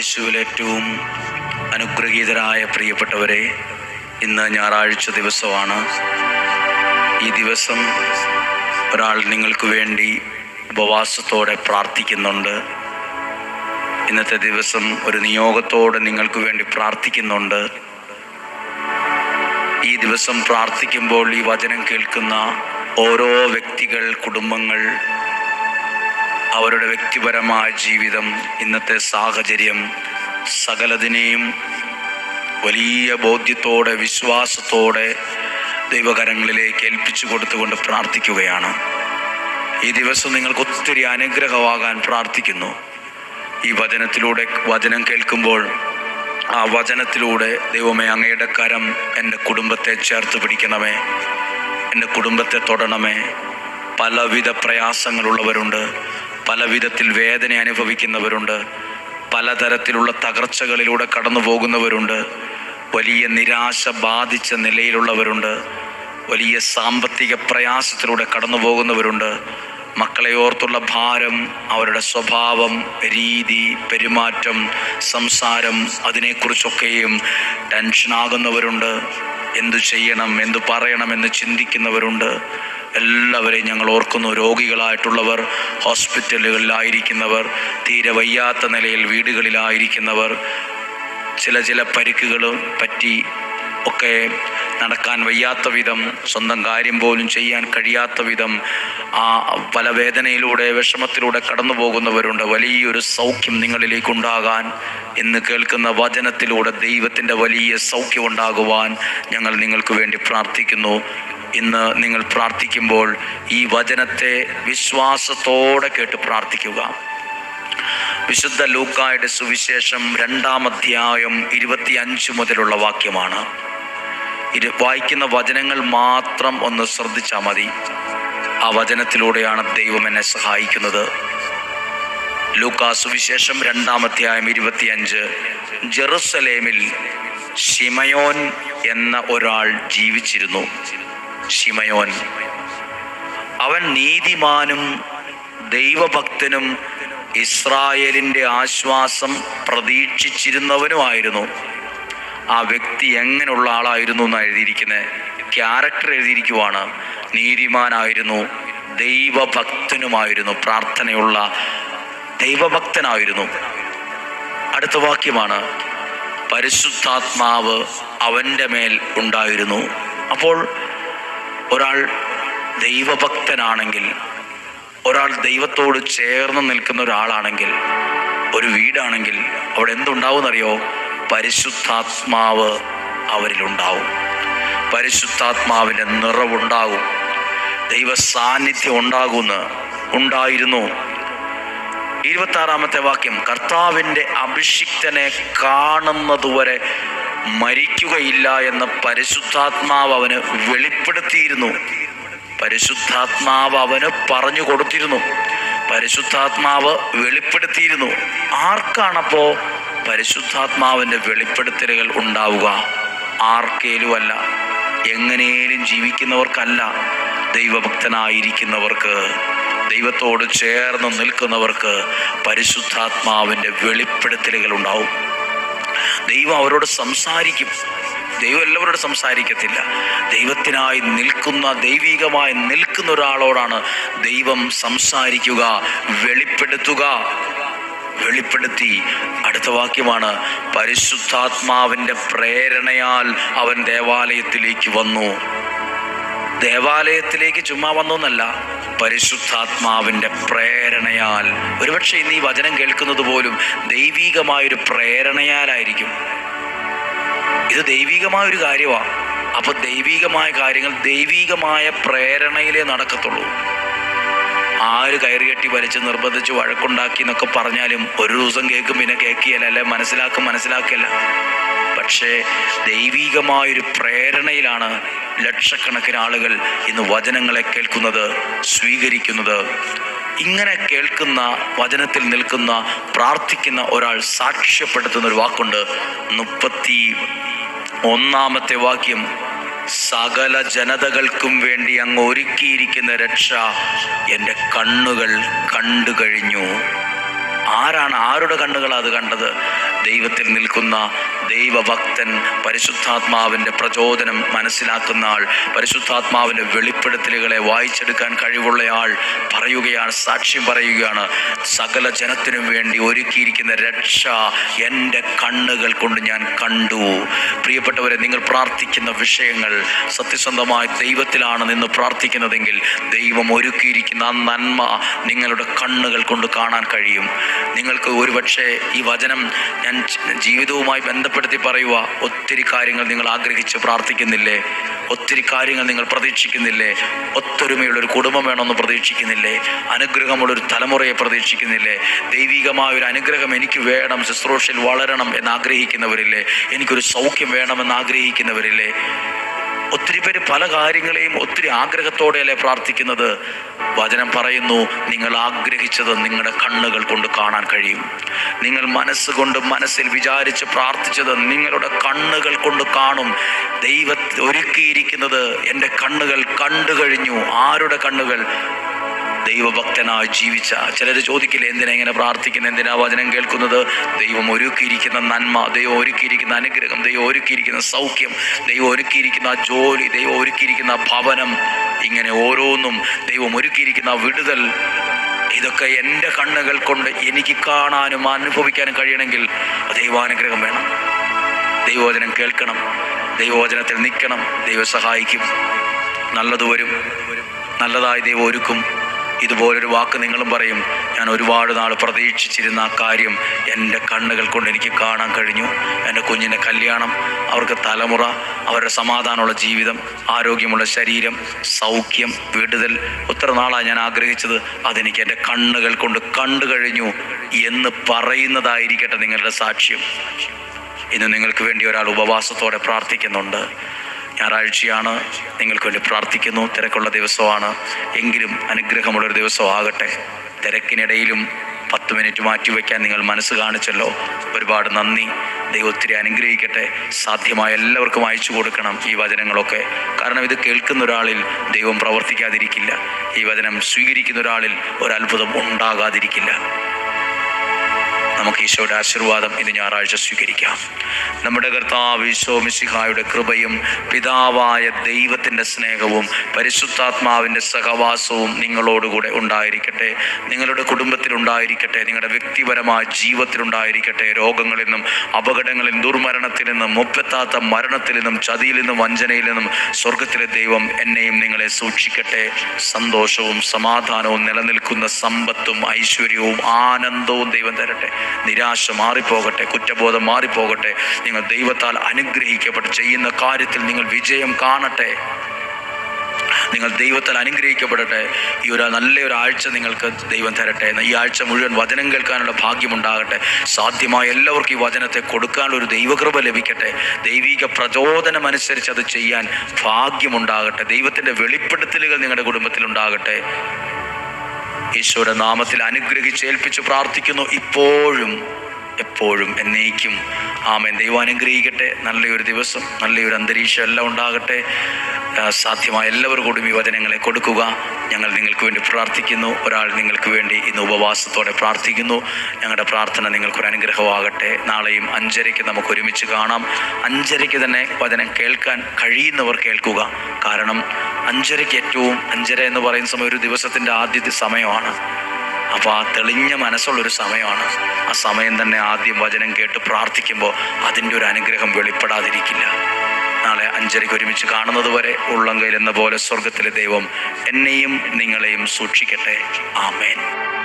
യേശുവിൽ ഏറ്റവും അനുഗ്രഹീതരായ പ്രിയപ്പെട്ടവരെ ഇന്ന് ഞായറാഴ്ച ദിവസമാണ്. ഈ ദിവസം ഒരാൾ നിങ്ങൾക്ക് വേണ്ടി ഉപവാസത്തോടെ പ്രാർത്ഥിക്കുന്നുണ്ട്. ഇന്നത്തെ ദിവസം ഒരു നിയോഗത്തോടെ നിങ്ങൾക്ക് വേണ്ടി പ്രാർത്ഥിക്കുന്നുണ്ട്. ഈ ദിവസം പ്രാർത്ഥിക്കുമ്പോൾ ഈ വചനം കേൾക്കുന്ന ഓരോ വ്യക്തികൾ കുടുംബങ്ങൾ അവരുടെ വ്യക്തിപരമായ ജീവിതം ഇന്നത്തെ സാഹചര്യം സകലതിനെയും വലിയ ബോധ്യത്തോടെ വിശ്വാസത്തോടെ ദൈവകരങ്ങളിലേക്ക് ഏൽപ്പിച്ചു കൊടുത്തുകൊണ്ട് പ്രാർത്ഥിക്കുകയാണ്. ഈ ദിവസം നിങ്ങൾക്ക് ഒത്തിരി അനുഗ്രഹമാകാൻ പ്രാർത്ഥിക്കുന്നു. ഈ വചനത്തിലൂടെ വചനം കേൾക്കുമ്പോൾ ആ വചനത്തിലൂടെ ദൈവമേ അങ്ങയുടെ കരം എന്റെ കുടുംബത്തെ ചേർത്ത് പിടിക്കണമേ എന്റെ കുടുംബത്തെ തൊടണമേ. പലവിധ പ്രയാസങ്ങളുള്ളവരുണ്ട്. പല വിധത്തിൽ വേദന അനുഭവിക്കുന്നവരുണ്ട്. പലതരത്തിലുള്ള തകർച്ചകളിലൂടെ കടന്നു പോകുന്നവരുണ്ട്. വലിയ നിരാശ ബാധിച്ച നിലയിലുള്ളവരുണ്ട്. വലിയ സാമ്പത്തിക പ്രയാസത്തിലൂടെ കടന്നു പോകുന്നവരുണ്ട്. മക്കളെ ഓർത്തുള്ള ഭാരം അവരുടെ സ്വഭാവം രീതി പെരുമാറ്റം സംസാരം അതിനെക്കുറിച്ചൊക്കെയും ടെൻഷനാകുന്നവരുണ്ട്. എന്തു ചെയ്യണം എന്തു പറയണം എന്ന് ചിന്തിക്കുന്നവരുണ്ട്. എല്ലാവരെയും ഞങ്ങൾ ഓർക്കുന്നു. രോഗികളായിട്ടുള്ളവർ ഹോസ്പിറ്റലുകളിലായിരിക്കുന്നവർ തീരെ വയ്യാത്ത നിലയിൽ വീടുകളിലായിരിക്കുന്നവർ ചില ചില പരിക്കുകളും പറ്റി ഒക്കെ നടക്കാൻ വയ്യാത്ത വിധം സ്വന്തം കാര്യം പോലും ചെയ്യാൻ കഴിയാത്ത വിധം ആ പല വേദനയിലൂടെ വിഷമത്തിലൂടെ കടന്നു പോകുന്നവരുണ്ട് വലിയൊരു സൗഖ്യം നിങ്ങളിലേക്കുണ്ടാകാൻ എന്ന് കേൾക്കുന്ന വചനത്തിലൂടെ ദൈവത്തിന്റെ വലിയ സൗഖ്യം ഉണ്ടാകുവാൻ ഞങ്ങൾ നിങ്ങൾക്ക് വേണ്ടി പ്രാർത്ഥിക്കുന്നു. ഇന്ന് നിങ്ങൾ പ്രാർത്ഥിക്കുമ്പോൾ ഈ വചനത്തെ വിശ്വാസത്തോടെ കേട്ട് പ്രാർത്ഥിക്കുക. വിശുദ്ധ ലൂക്കായുടെ സുവിശേഷം രണ്ടാം അധ്യായം ഇരുപത്തി അഞ്ച് മുതലുള്ള വാക്യമാണ്. ഇത് വായിക്കുന്ന വചനങ്ങൾ മാത്രം ഒന്ന് ശ്രദ്ധിച്ചാൽ മതി. ആ വചനത്തിലൂടെയാണ് ദൈവം എന്നെ സഹായിക്കുന്നത്. ലൂക്കാ സുവിശേഷം രണ്ടാം അധ്യായം ഇരുപത്തിയഞ്ച്. ജെറുസലേമിൽ ഷിമയോൻ എന്ന ഒരാൾ ജീവിച്ചിരുന്നു. ഷിമയോൻ അവൻ നീതിമാനും ദൈവഭക്തനും ഇസ്രായേലിന്റെ ആശ്വാസം പ്രതീക്ഷിച്ചിരുന്നവനുമായിരുന്നു. ആ വ്യക്തി എങ്ങനെയുള്ള ആളായിരുന്നു എന്ന് എഴുതിയിരിക്കുന്നത് ക്യാരക്ടർ എഴുതിയിരിക്കുവാണ്. നീതിമാനായിരുന്നു ദൈവഭക്തനുമായിരുന്നു പ്രാർത്ഥനയുള്ള ദൈവഭക്തനായിരുന്നു. അടുത്ത വാക്യമാണ് പരിശുദ്ധാത്മാവ് അവന്റെ മേൽ ഉണ്ടായിരുന്നു. അപ്പോൾ ഒരാൾ ദൈവഭക്തനാണെങ്കിൽ ഒരാൾ ദൈവത്തോട് ചേർന്ന് നിൽക്കുന്ന ഒരാളാണെങ്കിൽ ഒരു വീടാണെങ്കിൽ അവിടെ എന്തുണ്ടാവുമെന്നറിയോ പരിശുദ്ധാത്മാവ് അവരിലുണ്ടാവും. പരിശുദ്ധാത്മാവിന്റെ നിറവുണ്ടാകും. ദൈവ സാന്നിധ്യം ഉണ്ടാകുമെന്ന് ഉണ്ടായിരുന്നു. ഇരുപത്തി ആറാമത്തെ വാക്യം കർത്താവിന്റെ അഭിഷിക്തനെ കാണുന്നതുവരെ മരിക്കുകയില്ല എന്ന് പരിശുദ്ധാത്മാവ് അവന് വെളിപ്പെടുത്തിയിരുന്നു. പരിശുദ്ധാത്മാവ് അവന് പറഞ്ഞു കൊടുത്തിരുന്നു. പരിശുദ്ധാത്മാവ് വെളിപ്പെടുത്തിയിരുന്നു. ആർക്കാണപ്പോ പരിശുദ്ധാത്മാവിന്റെ വെളിപ്പെടുത്തലുകൾ ഉണ്ടാവുക? ആർക്കേലും അല്ല എങ്ങനെയും ജീവിക്കുന്നവർക്കല്ല. ദൈവഭക്തനായിരിക്കുന്നവർക്ക് ദൈവത്തോട് ചേർന്ന് നിൽക്കുന്നവർക്ക് പരിശുദ്ധാത്മാവിന്റെ വെളിപ്പെടുത്തലുകൾ ഉണ്ടാവും. ദൈവം അവരോട് സംസാരിക്കും. ദൈവം എല്ലാവരോട് സംസാരിക്കത്തില്ല. ദൈവത്തിനായി നിൽക്കുന്ന ദൈവികമായി നിൽക്കുന്ന ഒരാളോടാണ് ദൈവം സംസാരിക്കുക വെളിപ്പെടുത്തുക. വെളിപ്പെടുത്തി. അടുത്ത വാക്യമാണ് പരിശുദ്ധാത്മാവിന്റെ പ്രേരണയാൽ അവൻ ദേവാലയത്തിലേക്ക് വന്നു. ദേവാലയത്തിലേക്ക് ചുമ്മാ വന്നൊന്നല്ല പരിശുദ്ധാത്മാവിന്റെ പ്രേരണയാൽ. ഒരുപക്ഷെ ഇന്ന് ഈ വചനം കേൾക്കുന്നത് പോലും ദൈവീകമായൊരു പ്രേരണയാലായിരിക്കും. ഇത് ദൈവികമായ ഒരു കാര്യമാണ് അപ്പൊ ദൈവീകമായ കാര്യങ്ങൾ ദൈവീകമായ പ്രേരണയിലേ നടക്കത്തുള്ളൂ. ആര് കയറി കെട്ടി വലിച്ച് നിർബന്ധിച്ച് വഴക്കുണ്ടാക്കി എന്നൊക്കെ പറഞ്ഞാലും ഒരു ദിവസം കേൾക്കും പിന്നെ കേൾക്കിയല്ല അല്ലെ? മനസ്സിലാക്കും മനസ്സിലാക്കിയല്ല പക്ഷേ ദൈവീകമായൊരു പ്രേരണയിലാണ് ലക്ഷക്കണക്കിന് ആളുകൾ ഇന്ന് വചനങ്ങളെ കേൾക്കുന്നത് സ്വീകരിക്കുന്നത്. ഇങ്ങനെ കേൾക്കുന്ന വചനത്തിൽ നിൽക്കുന്ന പ്രാർത്ഥിക്കുന്ന ഒരാൾ സാക്ഷ്യപ്പെടുത്തുന്ന ഒരു വാക്കുണ്ട്. മുപ്പത്തി ഒന്നാമത്തെ വാക്യം സകല ജനതകൾക്കും വേണ്ടി അങ്ങ് ഒരുക്കിയിരിക്കുന്ന രക്ഷ എന്റെ കണ്ണുകൾ കണ്ടു കഴിഞ്ഞു. ആരാണ് ആരുടെ കണ്ണുകൾ അത് കണ്ടത്? ദൈവത്തിൽ നിൽക്കുന്ന ദൈവഭക്തൻ പരിശുദ്ധാത്മാവിന്റെ പ്രചോദനം മനസ്സിലാക്കുന്ന ആൾ പരിശുദ്ധാത്മാവിന്റെ വെളിപ്പെടുത്തലുകളെ വായിച്ചെടുക്കാൻ കഴിവുള്ളയാൾ പറയുകയാണ് സാക്ഷ്യം പറയുകയാണ്. സകല ജനത്തിനും വേണ്ടി ഒരുക്കിയിരിക്കുന്ന രക്ഷ എന്റെ കണ്ണുകൾ കൊണ്ട് ഞാൻ കണ്ടു. പ്രിയപ്പെട്ടവരെ നിങ്ങൾ പ്രാർത്ഥിക്കുന്ന വിഷയങ്ങൾ സത്യസന്ധമായി ദൈവത്തിലാണ് നിന്ന് പ്രാർത്ഥിക്കുന്നതെങ്കിൽ ദൈവം ഒരുക്കിയിരിക്കുന്ന ആ നന്മ നിങ്ങളുടെ കണ്ണുകൾ കൊണ്ട് കാണാൻ കഴിയും. നിങ്ങൾക്ക് ഒരുപക്ഷെ ഈ വചനം ഞാൻ ജ- ജീവിതവുമായി ബന്ധപ്പെടുത്തി പറയുക ഒത്തിരി കാര്യങ്ങൾ നിങ്ങൾ ആഗ്രഹിച്ച് പ്രാർത്ഥിക്കുന്നില്ലേ? ഒത്തിരി കാര്യങ്ങൾ നിങ്ങൾ പ്രതീക്ഷിക്കുന്നില്ലേ? ഒത്തൊരുമയുള്ള ഒരു കുടുംബം വേണമെന്ന് പ്രതീക്ഷിക്കുന്നില്ലേ? അനുഗ്രഹമുള്ള ഒരു തലമുറയെ പ്രതീക്ഷിക്കുന്നില്ലേ? ദൈവികമായ ഒരു അനുഗ്രഹം എനിക്ക് വേണം ശുശ്രൂഷയിൽ വളരണം എന്ന് ആഗ്രഹിക്കുന്നവരില്ലേ? എനിക്കൊരു സൗഖ്യം വേണമെന്ന് ആഗ്രഹിക്കുന്നവരില്ലേ? ഒത്തിരി പേര് പല കാര്യങ്ങളെയും ഒത്തിരി ആഗ്രഹത്തോടെയല്ലേ പ്രാർത്ഥിക്കുന്നത്? വചനം പറയുന്നു നിങ്ങൾ ആഗ്രഹിച്ചത് നിങ്ങളുടെ കണ്ണുകൾ കൊണ്ട് കാണാൻ കഴിയും. നിങ്ങൾ മനസ്സുകൊണ്ട് മനസ്സിൽ വിചാരിച്ച് പ്രാർത്ഥിച്ചത് നിങ്ങളുടെ കണ്ണുകൾ കൊണ്ട് കാണും. ദൈവ ഒരുക്കിയിരിക്കുന്നത് എന്റെ കണ്ണുകൾ കണ്ടു കഴിഞ്ഞു. ആരുടെ കണ്ണുകൾ? ദൈവഭക്തനായി ജീവിച്ച. ചിലർ ചോദിക്കില്ല എന്തിനാ ഇങ്ങനെ പ്രാർത്ഥിക്കുന്നത് എന്തിനാ വചനം കേൾക്കുന്നത്? ദൈവം ഒരുക്കിയിരിക്കുന്ന നന്മ ദൈവം ഒരുക്കിയിരിക്കുന്ന അനുഗ്രഹം ദൈവം ഒരുക്കിയിരിക്കുന്ന സൗഖ്യം ദൈവം ഒരുക്കിയിരിക്കുന്ന ജോലി ദൈവം ഒരുക്കിയിരിക്കുന്ന ഭവനം. ഇങ്ങനെ ഓരോന്നും ദൈവം ഒരുക്കിയിരിക്കുന്ന വിടുതൽ. ഇതൊക്കെ എന്റെ കണ്ണുകൾ കൊണ്ട് എനിക്ക് കാണാനും അനുഭവിക്കാനും കഴിയണമെങ്കിൽ ദൈവാനുഗ്രഹം വേണം. ദൈവവചനം കേൾക്കണം. ദൈവവചനത്തിൽ നിൽക്കണം. ദൈവം സഹായിക്കും. നല്ലത് വരും. നല്ലതായി ദൈവം ഒരുക്കും. ഇതുപോലൊരു വാക്ക് നിങ്ങളും പറയും. ഞാൻ ഒരുപാട് നാൾ പ്രതീക്ഷിച്ചിരുന്ന ആ കാര്യം എന്റെ കണ്ണുകൾ കൊണ്ട് എനിക്ക് കാണാൻ കഴിഞ്ഞു. എന്റെ കുഞ്ഞിന്റെ കല്യാണം അവർക്ക് തലമുറ അവരുടെ സമാധാനമുള്ള ജീവിതം ആരോഗ്യമുള്ള ശരീരം സൗഖ്യം വിടുതൽ. ഒത്തിരി നാളാണ് ഞാൻ ആഗ്രഹിച്ചത് അതെനിക്ക് എന്റെ കണ്ണുകൾ കൊണ്ട് കണ്ടു കഴിഞ്ഞു എന്ന് പറയുന്നതായിരിക്കട്ടെ നിങ്ങളുടെ സാക്ഷ്യം. ഇന്ന് നിങ്ങൾക്ക് വേണ്ടി ഒരാൾ ഉപവാസത്തോടെ പ്രാർത്ഥിക്കുന്നുണ്ട്. ഞായറാഴ്ചയാണ്. നിങ്ങൾക്ക് വേണ്ടി പ്രാർത്ഥിക്കുന്നു. തിരക്കുള്ള ദിവസമാണ്. എങ്കിലും അനുഗ്രഹമുള്ളൊരു ദിവസമാകട്ടെ. തിരക്കിനിടയിലും പത്ത് മിനിറ്റ് മാറ്റിവെക്കാൻ നിങ്ങൾ മനസ്സ് കാണിച്ചല്ലോ. ഒരുപാട് നന്ദി. ദൈവം ഒത്തിരി അനുഗ്രഹിക്കട്ടെ. സാധ്യമായ എല്ലാവർക്കും അയച്ചു കൊടുക്കണം ഈ വചനങ്ങളൊക്കെ. കാരണം ഇത് കേൾക്കുന്ന ഒരാളിൽ ദൈവം പ്രവർത്തിക്കാതിരിക്കില്ല. ഈ വചനം സ്വീകരിക്കുന്ന ഒരാളിൽ ഒരത്ഭുതം ഉണ്ടാകാതിരിക്കില്ല. നമുക്ക് ഈശോയുടെ ആശീർവാദം ഇന്ന് ഞായറാഴ്ച സ്വീകരിക്കാം. നമ്മുടെ കർത്താവ് ഈശോ മിശിഹായുടെ കൃപയും പിതാവായ ദൈവത്തിന്റെ സ്നേഹവും പരിശുദ്ധാത്മാവിന്റെ സഹവാസവും നിങ്ങളോടുകൂടെ ഉണ്ടായിരിക്കട്ടെ. നിങ്ങളുടെ കുടുംബത്തിലുണ്ടായിരിക്കട്ടെ. നിങ്ങളുടെ വ്യക്തിപരമായ ജീവിതത്തിലുണ്ടായിരിക്കട്ടെ. രോഗങ്ങളിൽ നിന്നും അപകടങ്ങളിൽ ദുർമരണത്തിൽ നിന്നും മുപ്പത്താത്ത മരണത്തിൽ നിന്നും ചതിയിൽ നിന്നും വഞ്ചനയിൽ നിന്നും സ്വർഗത്തിലെ ദൈവം എന്നെയും നിങ്ങളെ സൂക്ഷിക്കട്ടെ. സന്തോഷവും സമാധാനവും നിലനിൽക്കുന്ന സമ്പത്തും ഐശ്വര്യവും ആനന്ദവും ദൈവം തരട്ടെ. നിരാശ മാറിപ്പോകട്ടെ കുറ്റബോധം മാറിപ്പോകട്ടെ. നിങ്ങൾ ദൈവത്താൽ അനുഗ്രഹിക്കപ്പെട്ട് ചെയ്യുന്ന കാര്യത്തിൽ നിങ്ങൾ വിജയം കാണട്ടെ. നിങ്ങൾ ദൈവത്താൽ അനുഗ്രഹിക്കപ്പെടട്ടെ. ഈ ഒരു നല്ലൊരു ആഴ്ച നിങ്ങൾക്ക് ദൈവം തരട്ടെ ഈ ആഴ്ച മുഴുവൻ വചനം കേൾക്കാനുള്ള ഭാഗ്യമുണ്ടാകട്ടെ. സാധ്യമായ എല്ലാവർക്കും ഈ വചനത്തെ കൊടുക്കാനുള്ള ഒരു ദൈവകൃപ ലഭിക്കട്ടെ. ദൈവിക പ്രചോദനം അനുസരിച്ച് അത് ചെയ്യാൻ ഭാഗ്യമുണ്ടാകട്ടെ. ദൈവത്തിന്റെ വെളിപ്പെടുത്തലുകൾ നിങ്ങളുടെ കുടുംബത്തിൽ ഉണ്ടാകട്ടെ. ഈശോയുടെ നാമത്തിൽ അനുഗ്രഹിച്ച് ഏൽപ്പിച്ച് പ്രാർത്ഥിക്കുന്നു. ഇപ്പോഴും എപ്പോഴും എന്നേക്കും. ആമേൻ. ദൈവം അനുഗ്രഹിക്കട്ടെ. നല്ലൊരു ദിവസം നല്ലൊരു അന്തരീക്ഷം എല്ലാം ഉണ്ടാകട്ടെ. സാധ്യമായ എല്ലാവർക്കും ഈ വചനങ്ങളെ കൊടുക്കുക. ഞങ്ങൾ നിങ്ങൾക്ക് വേണ്ടി പ്രാർത്ഥിക്കുന്നു. ഒരാൾ നിങ്ങൾക്ക് വേണ്ടി ഇന്ന് ഉപവാസത്തോടെ പ്രാർത്ഥിക്കുന്നു. ഞങ്ങളുടെ പ്രാർത്ഥന നിങ്ങൾക്കൊരു അനുഗ്രഹമാകട്ടെ. നാളെയും അഞ്ചരയ്ക്ക് നമുക്ക് ഒരുമിച്ച് കാണാം. അഞ്ചരയ്ക്ക് തന്നെ വചനം കേൾക്കാൻ കഴിയുന്നവർ കേൾക്കുക. കാരണം അഞ്ചരയ്ക്ക് ഏറ്റവും അഞ്ചര എന്ന് പറയുന്ന സമയം ഒരു ദിവസത്തിന്റെ ആദ്യത്തെ സമയമാണ്. അപ്പോൾ ആ തെളിഞ്ഞ മനസ്സുള്ളൊരു സമയമാണ്. ആ സമയം തന്നെ ആദ്യം വചനം കേട്ട് പ്രാർത്ഥിക്കുമ്പോൾ അതിന്റെ ഒരു അനുഗ്രഹം വെളിപ്പെടാതിരിക്കില്ല. നാളെ അഞ്ചരയ്ക്ക് ഒരുമിച്ച് കാണുന്നത് വരെ ഉള്ളങ്കയിൽ എന്ന പോലെ സ്വർഗത്തിലെ ദൈവം എന്നെയും നിങ്ങളെയും സൂക്ഷിക്കട്ടെ. ആമേൻ.